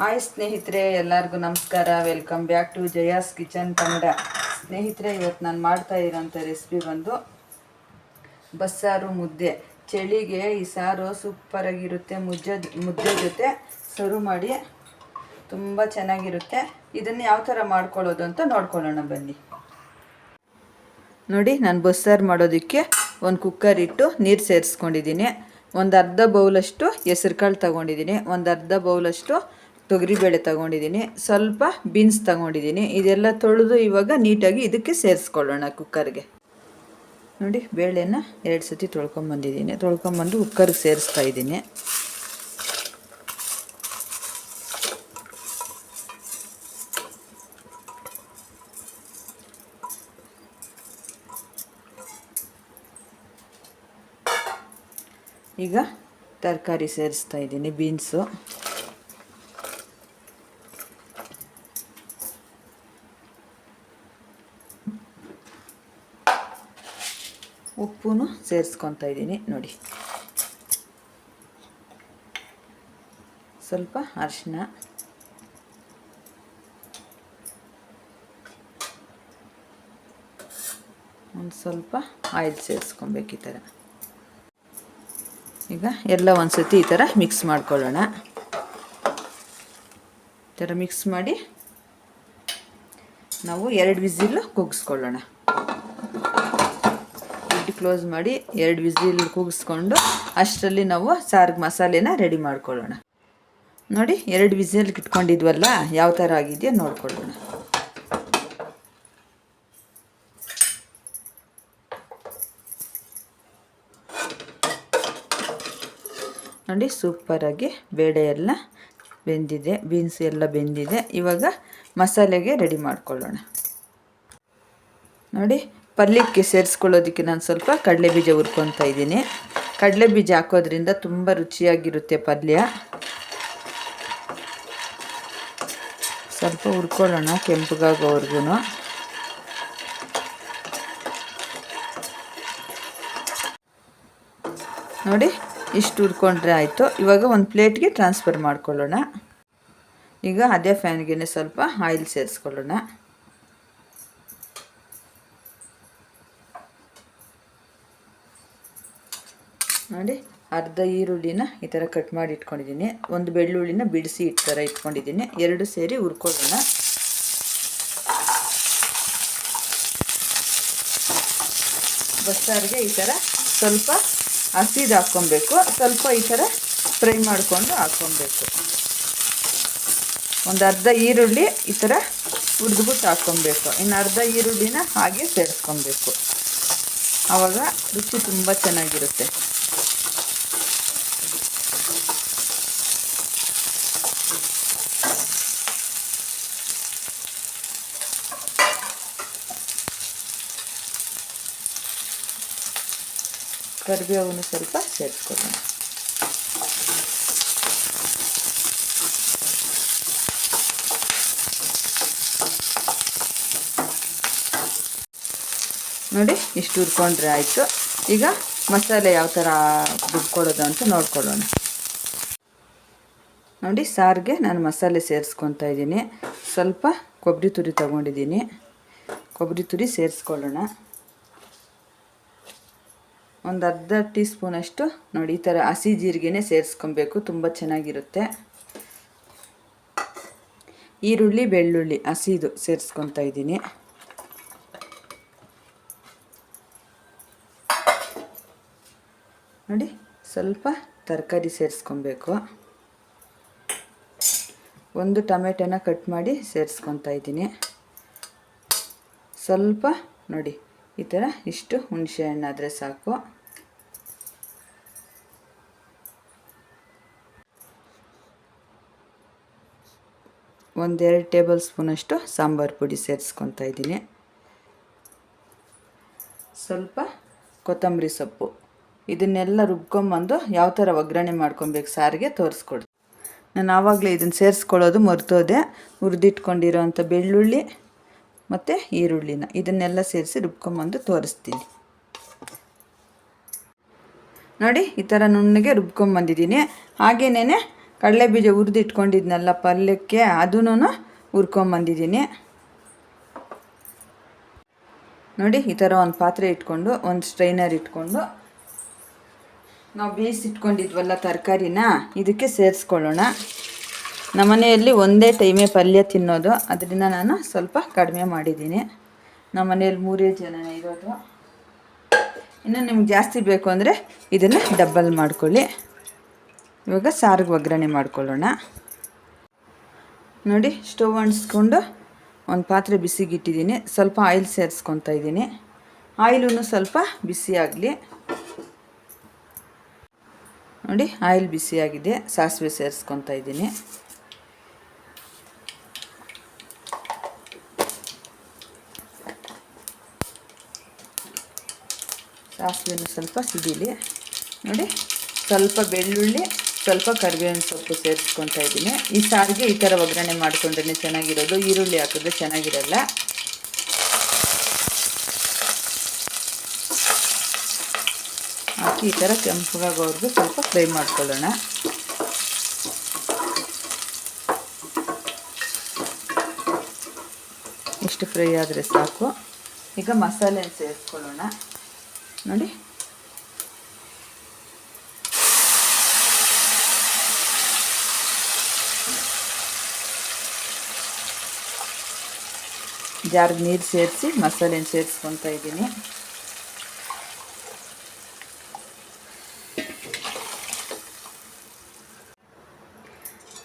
Hi ಸ್ನೇಹಿತರೆ, ಎಲ್ಲರಿಗೂ ನಮಸ್ಕಾರ. Welcome back to Jaya's kitchen Kannada ಸ್ನೇಹಿತರೆ, ಇವತ್ತು ನಾನು ಮಾಡ್ತಾ ಇರೋಂಥ ರೆಸಿಪಿ ಬಂದು ಬಸ್ಸಾರು ಮುದ್ದೆ. ಚಳಿಗೆ ಈ ಸಾರು ಸೂಪರಾಗಿರುತ್ತೆ ಮುದ್ದೆ ಮುದ್ದೆ ಜೊತೆ ಸರ್ವ್ ಮಾಡಿ ತುಂಬ ಚೆನ್ನಾಗಿರುತ್ತೆ. ಇದನ್ನು ಯಾವ ಥರ ಮಾಡ್ಕೊಳ್ಳೋದು ಅಂತ ನೋಡ್ಕೊಳ್ಳೋಣ ಬನ್ನಿ. ನೋಡಿ, ನಾನು ಬಸ್ಸಾರು ಮಾಡೋದಕ್ಕೆ ಒಂದು ಕುಕ್ಕರ್ ಇಟ್ಟು ನೀರು ಸೇರಿಸ್ಕೊಂಡಿದ್ದೀನಿ. ಒಂದು ಅರ್ಧ ಬೌಲಷ್ಟು ಹೆಸ್ರು ಕಾಳು ತೊಗೊಂಡಿದ್ದೀನಿ. ಒಂದು ಅರ್ಧ ಬೌಲಷ್ಟು ತೊಗರಿಬೇಳೆ ತೊಗೊಂಡಿದ್ದೀನಿ. ಸ್ವಲ್ಪ ಬೀನ್ಸ್ ತಗೊಂಡಿದ್ದೀನಿ. ಇದೆಲ್ಲ ತೊಳೆದು ಇವಾಗ ನೀಟಾಗಿ ಇದಕ್ಕೆ ಸೇರಿಸ್ಕೊಳ್ಳೋಣ ಕುಕ್ಕರ್ಗೆ. ನೋಡಿ, ಬೇಳೆನ ಎರಡು ಸತಿ ತೊಳ್ಕೊಂಬಂದಿದ್ದೀನಿ ತೊಳ್ಕೊಂಬಂದು ಕುಕ್ಕರ್ಗೆ ಸೇರಿಸ್ತಾ ಇದ್ದೀನಿ. ಈಗ ತರಕಾರಿ ಸೇರಿಸ್ತಾ ಇದ್ದೀನಿ ಬೀನ್ಸು ಉಪ್ಪು ಸೇರಿಸ್ಕೊತಾ ಇದ್ದೀನಿ, ನೋಡಿ. ಸ್ವಲ್ಪ ಅರಿಶಿನ ಒಂದು ಸ್ವಲ್ಪ ಆಯಿಲ್ ಸೇರಿಸ್ಕೊಬೇಕು ಈ ಥರ. ಈಗ ಎಲ್ಲ ಒಂದು ಸತಿ ಈ ಥರ ಮಿಕ್ಸ್ ಮಾಡ್ಕೊಳ್ಳೋಣ. ಈ ಥರ ಮಿಕ್ಸ್ ಮಾಡಿ ನಾವು ಎರಡು ವಿಸಿಲು ಕುಗ್ಸ್ಕೊಳ್ಳೋಣ. ಕ್ಲೋಸ್ ಮಾಡಿ ಎರಡು ವಿಸಿಲ್ ಕೂಗಿಸ್ಕೊಂಡು ಅಷ್ಟರಲ್ಲಿ ನಾವು ಸಾರಿಗೆ ಮಸಾಲೆನ ರೆಡಿ ಮಾಡ್ಕೊಳ್ಳೋಣ. ನೋಡಿ, ಎರಡು ವಿಸಿಲ್ ಇಟ್ಕೊಂಡಿದ್ವಲ್ಲ ಯಾವ ಥರ ಆಗಿದೆಯೋ ನೋಡ್ಕೊಳ್ಳೋಣ. ನೋಡಿ ಸೂಪರಾಗಿ ಬೇಳೆ ಎಲ್ಲ ಬೆಂದಿದೆ ಬೀನ್ಸ್ ಎಲ್ಲ ಬೆಂದಿದೆ. ಇವಾಗ ಮಸಾಲೆಗೆ ರೆಡಿ ಮಾಡ್ಕೊಳ್ಳೋಣ. ನೋಡಿ ಪಲ್ಯಕ್ಕೆ ಸೇರಿಸ್ಕೊಳ್ಳೋದಕ್ಕೆ ನಾನು ಸ್ವಲ್ಪ ಕಡಲೆ ಬೀಜ ಹುರ್ಕೊತಾ ಇದ್ದೀನಿ. ಕಡಲೆ ಬೀಜ ಹಾಕೋದ್ರಿಂದ ತುಂಬ ರುಚಿಯಾಗಿರುತ್ತೆ ಪಲ್ಯ. ಸ್ವಲ್ಪ ಹುರ್ಕೊಳ್ಳೋಣ ಕೆಂಪಗಾಗೋವರೆಗೂ ನೋಡಿ, ಇಷ್ಟು ಹುರ್ಕೊಂಡ್ರೆ ಆಯಿತು. ಇವಾಗ ಒಂದು ಪ್ಲೇಟ್ಗೆ ಟ್ರಾನ್ಸ್ಫರ್ ಮಾಡ್ಕೊಳ್ಳೋಣ. ಈಗ ಅದೇ ಫ್ಯಾನ್ಗೆ ಸ್ವಲ್ಪ ಆಯಿಲ್ ಸೇರಿಸ್ಕೊಳ್ಳೋಣ. ನೋಡಿ ಅರ್ಧ ಈರುಳ್ಳಿನ ಈ ಥರ ಕಟ್ ಮಾಡಿ ಇಟ್ಕೊಂಡಿದ್ದೀನಿ. ಒಂದು ಬೆಳ್ಳುಳ್ಳಿನ ಬಿಡಿಸಿ ಈ ಥರ ಇಟ್ಕೊಂಡಿದ್ದೀನಿ. ಎರಡು ಸೇರಿ ಹುರ್ಕೊಳ್ಳೋಣ. ಬಸ್ಸಾರಿಗೆ ಈ ಥರ ಸ್ವಲ್ಪ ಹಸಿದು ಹಾಕ್ಕೊಬೇಕು. ಸ್ವಲ್ಪ ಈ ಥರ ಫ್ರೈ ಮಾಡಿಕೊಂಡು ಹಾಕ್ಕೊಬೇಕು. ಒಂದು ಅರ್ಧ ಈರುಳ್ಳಿ ಈ ಥರ ಹುರಿದ್ಬಿಟ್ಟು ಹಾಕ್ಕೊಬೇಕು. ಇನ್ನು ಅರ್ಧ ಈರುಳ್ಳಿನ ಹಾಗೆ ಸೇರಿಸ್ಕೊಬೇಕು. ಆವಾಗ ರುಚಿ ತುಂಬ ಚೆನ್ನಾಗಿರುತ್ತೆ. ಕರಿಬೇವನ್ನು ಸ್ವಲ್ಪ ಸೇರಿಸ್ಕೊಳ್ಳೋಣ ನೋಡಿ, ಇಷ್ಟು ಹುರ್ಕೊಂಡ್ರೆ ಆಯಿತು. ಈಗ ಮಸಾಲೆ ಯಾವ ಥರ ರುಬ್ಕೊಳ್ಳೋದು ಅಂತ ನೋಡ್ಕೊಳ್ಳೋಣ. ನೋಡಿ, ಸಾರಿಗೆ ನಾನು ಮಸಾಲೆ ಸೇರಿಸ್ಕೊತಾ ಇದ್ದೀನಿ. ಸ್ವಲ್ಪ ಕೊಬ್ಬರಿ ತುರಿ ತೊಗೊಂಡಿದ್ದೀನಿ. ಕೊಬ್ಬರಿ ತುರಿ ಸೇರಿಸ್ಕೊಳ್ಳೋಣ. ಒಂದು ಅರ್ಧ ಟೀ ಸ್ಪೂನಷ್ಟು ನೋಡಿ, ಈ ಥರ ಹಸಿ ಜೀರಿಗೆನೇ ಸೇರಿಸ್ಕೊಬೇಕು, ತುಂಬ ಚೆನ್ನಾಗಿರುತ್ತೆ. ಈರುಳ್ಳಿ, ಬೆಳ್ಳುಳ್ಳಿ, ಹಸಿದು ಸೇರಿಸ್ಕೊತಾ ಇದ್ದೀನಿ. ನೋಡಿ, ಸ್ವಲ್ಪ ತರಕಾರಿ ಸೇರಿಸ್ಕೊಬೇಕು. ಒಂದು ಟೊಮೆಟೊನ ಕಟ್ ಮಾಡಿ ಸೇರಿಸ್ಕೊತಾ ಇದ್ದೀನಿ. ಸ್ವಲ್ಪ ನೋಡಿ ಈ ಥರ ಇಷ್ಟು ಹುಣಸೆ ಹಣ್ಣಾದರೆ ಸಾಕು. ಒಂದೆರಡು ಟೇಬಲ್ ಸ್ಪೂನಷ್ಟು ಸಾಂಬಾರು ಪುಡಿ ಸೇರಿಸ್ಕೊತಾ ಇದ್ದೀನಿ. ಸ್ವಲ್ಪ ಕೊತ್ತಂಬರಿ ಸೊಪ್ಪು. ಇದನ್ನೆಲ್ಲ ರುಬ್ಕೊಂಬಂದು ಯಾವ ಥರ ಒಗ್ಗರಣೆ ಮಾಡ್ಕೊಬೇಕು ಸಾರಿಗೆ ತೋರಿಸ್ಕೊಡ್ತೀನಿ. ನಾನು ಆವಾಗಲೇ ಇದನ್ನು ಸೇರಿಸ್ಕೊಳ್ಳೋದು ಮರ್ತೋದೆ. ಹುರಿದಿಟ್ಕೊಂಡಿರೋ ಅಂಥ ಬೆಳ್ಳುಳ್ಳಿ ಮತ್ತು ಈರುಳ್ಳಿನ ಇದನ್ನೆಲ್ಲ ಸೇರಿಸಿ ರುಬ್ಕೊಂಬಂದು ತೋರಿಸ್ತೀನಿ. ನೋಡಿ, ಈ ಥರ ನುಣ್ಣಗೆ ರುಬ್ಕೊಂಬಂದಿದ್ದೀನಿ. ಹಾಗೇನೇ ಕಡಲೆ ಬೀಜ ಹುರಿದು ಇಟ್ಕೊಂಡಿದ್ನಲ್ಲ ಪಲ್ಯಕ್ಕೆ ಅದೂ ಹುರ್ಕೊಂಬಂದಿದ್ದೀನಿ. ನೋಡಿ, ಈ ಥರ ಒಂದು ಪಾತ್ರೆ ಇಟ್ಕೊಂಡು, ಒಂದು ಸ್ಟ್ರೈನರ್ ಇಟ್ಕೊಂಡು, ನಾವು ಬೇಯಿಸಿಟ್ಕೊಂಡಿದ್ವಲ್ಲ ತರಕಾರಿನ, ಇದಕ್ಕೆ ಸೇರಿಸ್ಕೊಳ್ಳೋಣ. ನಮ್ಮನೆಯಲ್ಲಿ ಒಂದೇ ಟೈಮೇ ಪಲ್ಯ ತಿನ್ನೋದು. ಅದರಿಂದ ನಾನು ಸ್ವಲ್ಪ ಕಡಿಮೆ ಮಾಡಿದ್ದೀನಿ. ನಮ್ಮ ಮನೆಯಲ್ಲಿ ಮೂರೇ ಜನ ಇರೋದು. ಇನ್ನು ನಿಮ್ಗೆ ಜಾಸ್ತಿ ಬೇಕು ಅಂದರೆ ಇದನ್ನು ಡಬ್ಬಲ್ ಮಾಡ್ಕೊಳ್ಳಿ. ಇವಾಗ ಸಾರಿಗೆ ಒಗ್ಗರಣೆ ಮಾಡ್ಕೊಳ್ಳೋಣ. ನೋಡಿ, ಸ್ಟವ್ ಅಂಟಿಸ್ಕೊಂಡು ಒಂದು ಪಾತ್ರೆ ಬಿಸಿಗಿಟ್ಟಿದ್ದೀನಿ. ಸ್ವಲ್ಪ ಆಯಿಲ್ ಸೇರಿಸ್ಕೊತಾ ಇದ್ದೀನಿ. ಆಯಿಲೂ ಸ್ವಲ್ಪ ಬಿಸಿ ಆಗಲಿ. ನೋಡಿ, ಆಯಿಲ್ ಬಿಸಿಯಾಗಿದೆ ಸಾಸಿವೆ ಸೇರಿಸ್ಕೊತಾ ಇದ್ದೀನಿ. ಸಾಸಿವೆನೂ ಸ್ವಲ್ಪ ಸಿಡಿಲಿ ನೋಡಿ, ಸ್ವಲ್ಪ ಬೆಳ್ಳುಳ್ಳಿ, ಸ್ವಲ್ಪ ಕರಿಬೇವಿನ ಸೊಪ್ಪು ಸೇರಿಸ್ಕೊತಾ ಇದ್ದೀನಿ. ಈ ಸಾರಿಗೆ ಈ ಥರ ಒಗ್ಗರಣೆ ಮಾಡ್ಕೊಂಡ್ರೆ ಚೆನ್ನಾಗಿರೋದು. ಈರುಳ್ಳಿ ಹಾಕಿದ್ರೆ ಚೆನ್ನಾಗಿರಲ್ಲ. ಹಾಕಿ ಈ ಥರ ಕೆಂಪುಗಾಗೋರ್ಗು ಸ್ವಲ್ಪ ಫ್ರೈ ಮಾಡ್ಕೊಳ್ಳೋಣ. ಇಷ್ಟು ಫ್ರೈ ಆದರೆ ಸಾಕು. ಈಗ ಮಸಾಲೆ ಸೇರಿಸ್ಕೊಳ್ಳೋಣ. ನೋಡಿ. ಜಾರ್ಗೆ ನೀರು ಸೇರಿಸಿ ಮಸಾಲೆನ ಸೇರಿಸ್ಕೊತಾ ಇದ್ದೀನಿ.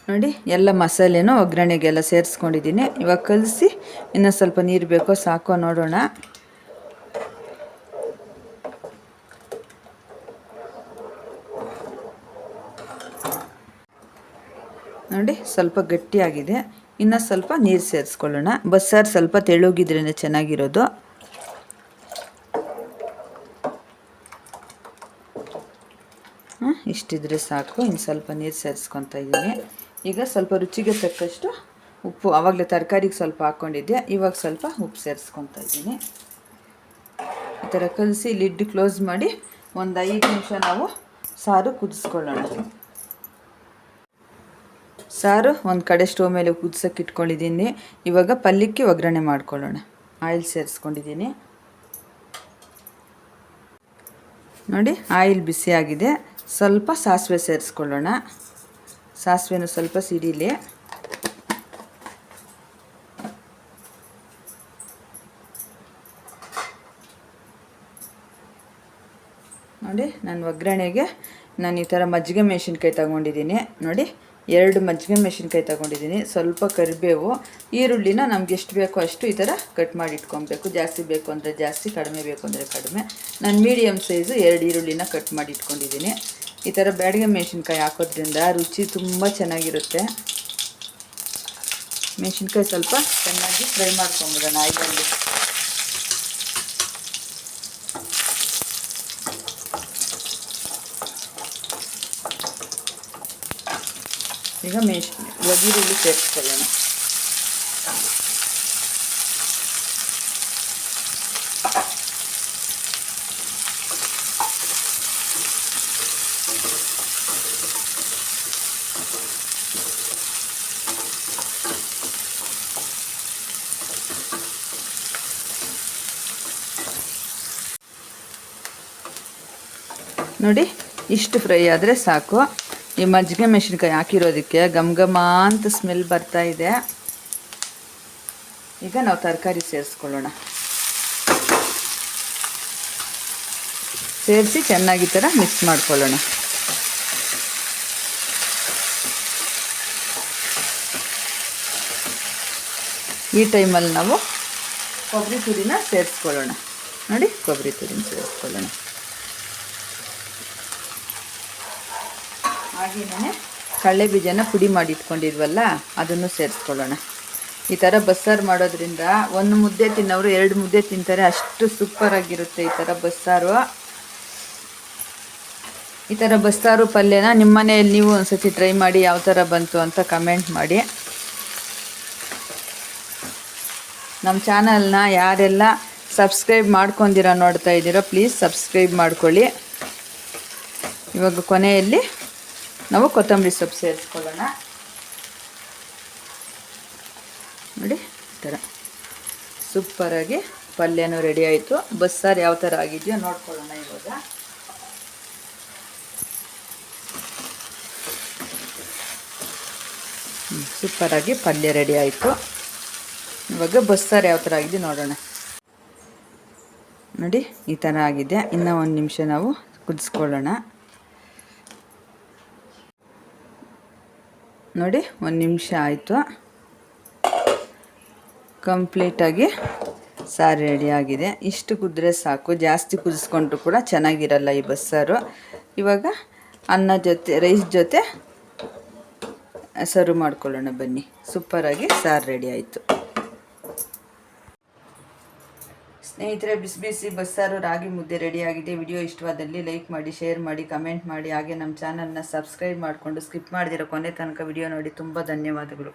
ನೋಡಿ, ಎಲ್ಲ ಮಸಾಲೆನೂ ಒಗ್ಗರಣೆಗೆಲ್ಲ ಸೇರಿಸ್ಕೊಂಡಿದ್ದೀನಿ. ಇವಾಗ ಕಲಸಿ ಇನ್ನೂ ಸ್ವಲ್ಪ ನೀರು ಬೇಕೋ ಸಾಕೋ ನೋಡೋಣ. ನೋಡಿ ಸ್ವಲ್ಪ ಗಟ್ಟಿಯಾಗಿದೆ. ಇನ್ನು ಸ್ವಲ್ಪ ನೀರು ಸೇರಿಸ್ಕೊಳ್ಳೋಣ. ಬಸ್ಸಾರು ಸ್ವಲ್ಪ ತೆಳುಗಿದ್ರೇ ಚೆನ್ನಾಗಿರೋದು. ಇಷ್ಟಿದ್ರೆ ಸಾಕು. ಇನ್ನು ಸ್ವಲ್ಪ ನೀರು ಸೇರಿಸ್ಕೊತಾ ಇದ್ದೀನಿ ಈಗ ಸ್ವಲ್ಪ ರುಚಿಗೆ ತಕ್ಕಷ್ಟು ಉಪ್ಪು. ಆವಾಗಲೇ ತರಕಾರಿಗೆ ಸ್ವಲ್ಪ ಹಾಕ್ಕೊಂಡಿದ್ದೆ ಇವಾಗ ಸ್ವಲ್ಪ ಉಪ್ಪು ಸೇರಿಸ್ಕೊತಾ ಇದ್ದೀನಿ ಈ ಥರ ಕಲಸಿ ಲಿಡ್ ಕ್ಲೋಸ್ ಮಾಡಿ ಒಂದು ಐದು ನಿಮಿಷ ನಾವು ಸಾರು ಕುದಿಸ್ಕೊಳ್ಳೋಣ. ಸಾರು, ಒಂದು ಕಡೆ ಸ್ಟವ್ ಮೇಲೆ ಕುದಿಸೋಕೆ ಇಟ್ಕೊಂಡಿದ್ದೀನಿ. ಇವಾಗ ಪಲ್ಯಕ್ಕೆ ಒಗ್ಗರಣೆ ಮಾಡ್ಕೊಳ್ಳೋಣ. ಆಯಿಲ್ ಸೇರಿಸ್ಕೊಂಡಿದ್ದೀನಿ. ನೋಡಿ, ಆಯಿಲ್ ಬಿಸಿಯಾಗಿದೆ ಸ್ವಲ್ಪ ಸಾಸಿವೆ ಸೇರಿಸ್ಕೊಳ್ಳೋಣ. ಸಾಸಿವೆನೂ ಸ್ವಲ್ಪ ಸಿಡಿಲಿ. ನೋಡಿ, ನಾನು ಒಗ್ಗರಣೆಗೆ ನಾನು ಈ ಥರ ಮಜ್ಜಿಗೆ ಮೆಣಸಿನ್ಕಾಯಿ ತಗೊಂಡಿದ್ದೀನಿ. ನೋಡಿ ಎರಡು ಮಜ್ಜಿಗೆ ಮೆಣಸಿನ್ಕಾಯಿ ತಗೊಂಡಿದ್ದೀನಿ. ಸ್ವಲ್ಪ ಕರಿಬೇವು, ಈರುಳ್ಳಿನ ನಮ್ಗೆ ಎಷ್ಟು ಬೇಕೋ ಅಷ್ಟು ಈ ಥರ ಕಟ್ ಮಾಡಿ ಇಟ್ಕೊಬೇಕು. ಜಾಸ್ತಿ ಬೇಕು ಅಂದರೆ ಜಾಸ್ತಿ, ಕಡಿಮೆ ಬೇಕು ಅಂದರೆ ಕಡಿಮೆ. ನಾನು ಮೀಡಿಯಮ್ ಸೈಜು ಎರಡು ಈರುಳ್ಳಿನ ಕಟ್ ಮಾಡಿ ಇಟ್ಕೊಂಡಿದ್ದೀನಿ. ಈ ಥರ ಬ್ಯಾಡಿಗೆ ಮೆಣಸಿನ್ಕಾಯಿ ಹಾಕೋದ್ರಿಂದ ರುಚಿ ತುಂಬ ಚೆನ್ನಾಗಿರುತ್ತೆ. ಮೆಣಸಿನ್ಕಾಯಿ ಸ್ವಲ್ಪ ಚೆನ್ನಾಗಿ ಫ್ರೈ ಮಾಡ್ಕೊಂಬಿಡೋಣ. ಆಯಿಲಲ್ಲಿ ಈಗ ಮೆಣ್ ಒಗಿರುಳ್ಳಿ ಸೇರಿಸ್ಕೊಳ್ಳೋಣ ನೋಡಿ ಇಷ್ಟು ಫ್ರೈ ಆದರೆ ಸಾಕು ಈ ಮಜ್ಜಿಗೆ ಮೆಣಸಿನ್ಕಾಯಿ ಹಾಕಿರೋದಕ್ಕೆ ಘಮ್ ಘಮ ಅಂತ ಸ್ಮೆಲ್ ಬರ್ತಾ ಇದೆ. ಈಗ ನಾವು ತರಕಾರಿ ಸೇರಿಸ್ಕೊಳ್ಳೋಣ. ಸೇರಿಸಿ ಚೆನ್ನಾಗಿ ಥರ ಮಿಕ್ಸ್ ಮಾಡ್ಕೊಳ್ಳೋಣ. ಈ ಟೈಮಲ್ಲಿ ನಾವು ಕೊಬ್ಬರಿ ತುರಿನ ಸೇರಿಸ್ಕೊಳ್ಳೋಣ. ನೋಡಿ ಕೊಬ್ಬರಿ ತುರಿನ ಸೇರಿಸ್ಕೊಳ್ಳೋಣ. ಹಾಗೆಯೇ ಕಡಲೆ ಬೀಜನ ಪುಡಿ ಮಾಡಿ ಇಟ್ಕೊಂಡಿದ್ವಲ್ಲ, ಅದನ್ನು ಸೇರಿಸ್ಕೊಳ್ಳೋಣ. ಈ ಥರ ಬಸ್ಸಾರು ಮಾಡೋದ್ರಿಂದ ಒಂದು ಮುದ್ದೆ ತಿನ್ನೋರು ಎರಡು ಮುದ್ದೆ ತಿಂತಾರೆ, ಅಷ್ಟು ಸೂಪರಾಗಿರುತ್ತೆ ಈ ಥರ ಬಸ್ಸಾರು. ಈ ಥರ ಬಸ್ಸಾರು ಪಲ್ಯನ ನಿಮ್ಮ ಮನೆಯಲ್ಲಿ ನೀವು ಒಂದ್ಸತಿ ಟ್ರೈ ಮಾಡಿ ಯಾವ ಥರ ಬಂತು ಅಂತ ಕಮೆಂಟ್ ಮಾಡಿ. ನಮ್ಮ ಚಾನಲ್ನ ಯಾರೆಲ್ಲ ಸಬ್ಸ್ಕ್ರೈಬ್ ಮಾಡ್ಕೊಂಡಿರೋ ನೋಡ್ತಾ ಇದ್ದೀರೋ ಪ್ಲೀಸ್ ಸಬ್ಸ್ಕ್ರೈಬ್ ಮಾಡ್ಕೊಳ್ಳಿ. ಇವಾಗ ಕೊನೆಯಲ್ಲಿ ನಾವು ಕೊತ್ತಂಬರಿ ಸೊಪ್ಪು ಸೇರಿಸ್ಕೊಳ್ಳೋಣ. ನೋಡಿ, ಈ ಥರ. ಸೂಪರಾಗಿ ಪಲ್ಯನೂ ರೆಡಿ ಆಯಿತು. ಬಸ್ಸಾರು ಯಾವ ಥರ ಆಗಿದೆಯೋ ನೋಡ್ಕೊಳ್ಳೋಣ ಇವಾಗ. ಸೂಪರಾಗಿ ಪಲ್ಯ ರೆಡಿ ಆಯಿತು. ಇವಾಗ ಬಸ್ಸಾರು ಯಾವ ಥರ ಆಗಿದೆ ನೋಡೋಣ. ನೋಡಿ, ಈ ಥರ ಆಗಿದೆ. ಇನ್ನೂ ಒಂದು ನಿಮಿಷ ನಾವು ಕುದಿಸ್ಕೊಳ್ಳೋಣ. ನೋಡಿ, ಒಂದು ನಿಮಿಷ ಆಯಿತು. ಕಂಪ್ಲೀಟಾಗಿ ಸಾರು ರೆಡಿ ಆಗಿದೆ. ಇಷ್ಟು ಕುದ್ರೆ ಸಾಕು. ಜಾಸ್ತಿ ಕುದಿಸ್ಕೊಂಡ್ರು ಕೂಡ ಚೆನ್ನಾಗಿರಲ್ಲ ಈ ಬಸ್ಸಾರು. ಇವಾಗ ಅನ್ನ ಜೊತೆ ರೈಸ್ ಜೊತೆ ಸರ್ವ್ ಮಾಡ್ಕೊಳ್ಳೋಣ ಬನ್ನಿ. ಸೂಪರಾಗಿ ಸಾರು ರೆಡಿ ಆಯಿತು. ಸ್ನೇಹಿತರೆ, ಬಿಸಿ ಬಿಸಿ ಬಸ್ಸಾರು ರಾಗಿ ಮುದ್ದೆ ರೆಡಿಯಾಗಿದೆ. ವಿಡಿಯೋ ಇಷ್ಟವಾದಲ್ಲಿ ಲೈಕ್ ಮಾಡಿ, ಶೇರ್ ಮಾಡಿ, ಕಮೆಂಟ್ ಮಾಡಿ. ಹಾಗೆ ನಮ್ಮ ಚಾನಲ್ನ ಸಬ್ಸ್ಕ್ರೈಬ್ ಮಾಡಿಕೊಂಡು ಸ್ಕಿಪ್ ಮಾಡಿದಿರೋ ಕೊನೆ ತನಕ ವಿಡಿಯೋ ನೋಡಿ. ತುಂಬ ಧನ್ಯವಾದಗಳು.